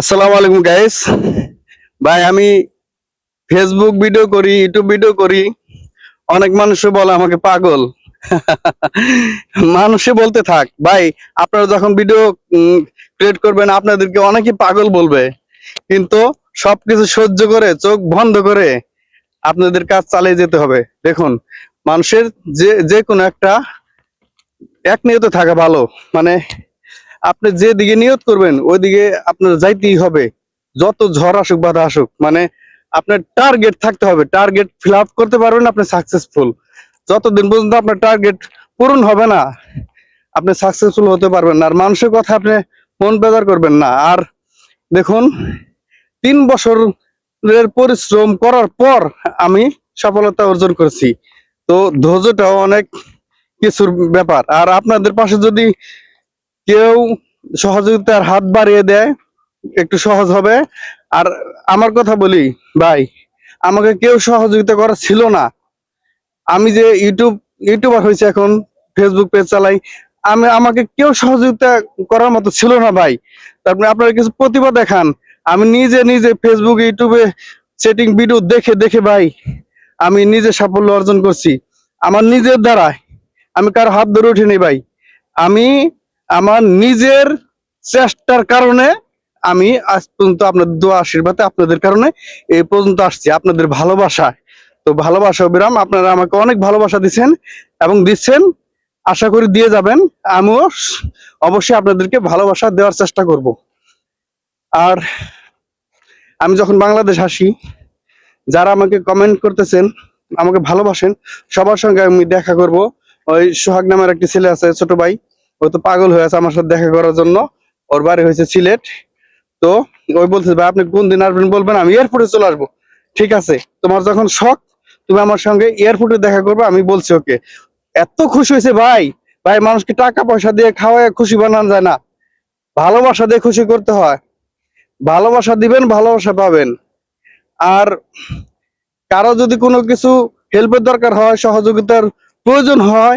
আসসালামু আলাইকুম গাইস ভাই, আমি ফেসবুক ভিডিও করি ইউটিউব ভিডিও করি। অনেক মানুষ বলে আমাকে পাগল। মানুষে বলতে থাক। ভাই, আপনারা যখন ভিডিও ক্রিয়েট করবেন, আপনাদেরকে অনেকে পাগল বলবে। কিন্তু সবকিছু সহ্য করে, চোখ বন্ধ করে আপনাদের কাজ চালিয়ে যেতে হবে। দেখুন, মানুষের যে যে কোনো একটা, এক নিয়ত থাকা ভালো। মানে আপনি যে দিকে নিয়ত করবেন, ওই দিকে আপনার যাইতেই হবে। যত ঝড় আসুক, বাধা আসুক মানে আপনার টার্গেট থাকতে হবে। টার্গেট ফিল আপ করতে পারবেন, আপনি সাকসেসফুল যতদিন পর্যন্ত আপনার টার্গেট পূরণ হবে না, আপনি সাকসেসফুল হতে পারবেন না। আর মানুষের কথা আপনি মন বেজার করবেন না। আর দেখুন, তিন বছরের পরিশ্রম করার পর আমি সফলতা অর্জন করেছি। তো ধৈর্যটাও অনেক কিছুর ব্যাপার। আর আপনাদের পাশে যদি কেউ সহযোগিতার হাত বাড়িয়ে দেয়, একটু সহজ হবে। আর আমার কথা বলি, ভাই, আমাকে কেউ সহযোগিতা করা ছিল না। আমি যে ইউটিউব, ইউটিউবার হয়েছে এখন ফেসবুক পেজ চালাই, আমি, আমাকে কেউ সহযোগিতা করার মতো ছিল না, ভাই। তারপরে আপনারা কিছু প্রতিভা দেখান। আমি নিজে নিজে ফেসবুক ইউটিউবে সেটিং ভিডিও দেখে দেখে, ভাই, আমি নিজে সাফল্য অর্জন করছি। আমার নিজের দ্বারা আমি কারও হাত ধরে উঠিনি, ভাই। আমি আমার নিজের চেষ্টার কারণে আমি আজ পর্যন্ত আপনাদের দোয়া আশীর্বাদে আপনাদের কারণে এই পর্যন্ত আসছি। আপনাদের ভালোবাসা তো ভালোবাসা অবিরাম, আপনারা আমাকে অনেক ভালোবাসা দিচ্ছেন এবং দিচ্ছেন। আশা করি দিয়ে যাবেন। আমিও অবশ্যই আপনাদেরকে ভালোবাসা দেওয়ার চেষ্টা করব। আর আমি যখন বাংলাদেশ আসি, যারা আমাকে কমেন্ট করতেছেন, আমাকে ভালোবাসেন, সবার সঙ্গে আমি দেখা করব। ওই সোহাগ নামের একটি ছেলে আছে, ছোট ভাই। ও তো পাগল হয়ে আছে আমার সাথে দেখা করার জন্য। ওর বাড়ি হয়েছে সিলেট। তো ওই বলছে ভাই, আপনি কোন দিন আসবেন বলবেন, আমি এয়ারপোর্টে চলে আসব। ঠিক আছে, তোমার যখন শখ, তুমি আমার সঙ্গে এয়ারপোর্টে দেখা করবে, আমি বলছি, ওকে। এত খুশি হয়েছে, ভাই ভাই, মানুষকে টাকা পয়সা দিয়ে খাওয়ায় খুশি বানানো যায় না। ভালোবাসা দিয়ে খুশি করতে হয়। ভালোবাসা দিবেন, ভালোবাসা পাবেন। আর কারও যদি কোনো কিছু হেল্পের দরকার হয়, সহযোগিতার প্রয়োজন হয়,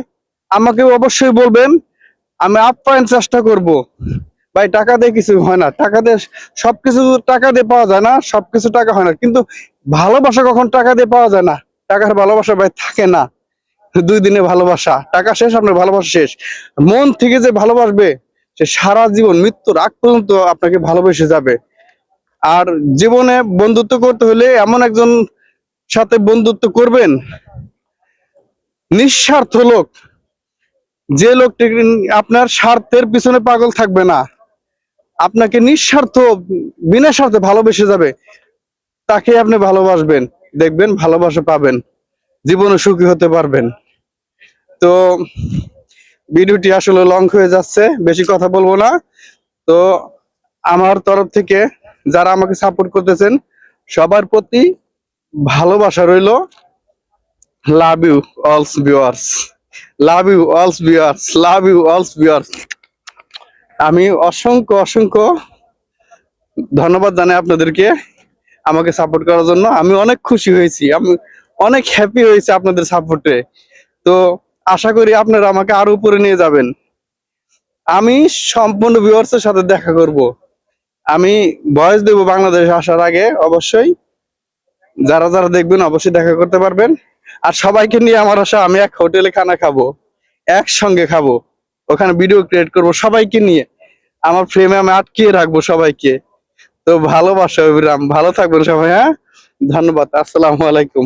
আমাকে অবশ্যই বলবেন। আমি আপ্যায়ন চেষ্টা করব। ভাই, টাকা দিয়ে কিছু হয় না। টাকা দিয়ে সবকিছু টাকা দিয়ে পাওয়া যায় না, সবকিছু টাকা হয় না। কিন্তু ভালোবাসা কখন টাকা দিয়ে পাওয়া যায় না? টাকার ভালোবাসা ভাই থাকে না। দুই দিনে ভালোবাসা। টাকা শেষ, আপনার ভালোবাসা শেষ। মন থেকে যে ভালোবাসবে, সে সারা জীবন, মৃত্যুর আগ পর্যন্ত আপনাকে ভালোবেসে যাবে। আর জীবনে বন্ধুত্ব করতে হলে এমন একজন সাথে বন্ধুত্ব করবেন, নিঃস্বার্থ লোক। যে লোকটি আপনার স্বার্থের পিছনে পাগল থাকবে না, আপনাকে নিঃস্বার্থ, বিনা স্বার্থে ভালোবেসে যাবে, তাকে আপনি ভালোবাসবেন, দেখবেন ভালোবাসা পাবেন, জীবনে সুখী হতে পারবেন। তো ভিডিওটি আসলে লং হয়ে যাচ্ছে, বেশি কথা বলব না। তো আমার তরফ থেকে যারা আমাকে সাপোর্ট করতেছেন, সবার প্রতি ভালোবাসা রইল। Love you all's viewers love you all's viewers love you all's viewers আমি অসংখ্য অসংখ্য ধন্যবাদ জানাই আপনাদেরকে আমাকে সাপোর্ট করার জন্য। আমি অনেক খুশি হয়েছি। আমি অনেক হ্যাপি হয়েছি আপনাদের সাপোর্টে তো আশা করি আপনারা আমাকে আরও উপরে নিয়ে যাবেন। আমি সম্পূর্ণ ভিউয়ার্সের সাথে দেখা করব। আমি ভয়েস দেব বাংলাদেশ আসার আগে। অবশ্যই যারা যারা দেখবেন অবশ্যই দেখা করতে পারবেন। আর সবাইকে নিয়ে আমার আশা, আমি এক হোটেলে খানা খাব, একসঙ্গে খাব, ওখানে ভিডিও ক্রিয়েট করব সবাইকে নিয়ে। আমার ফ্রেমে আমি আটকিয়ে রাখব সবাইকে। তো ভালোবাসা অভিরাম, ভালো থাকবেন সবাই হ্যাঁ? ধন্যবাদ, আসসালামু আলাইকুম।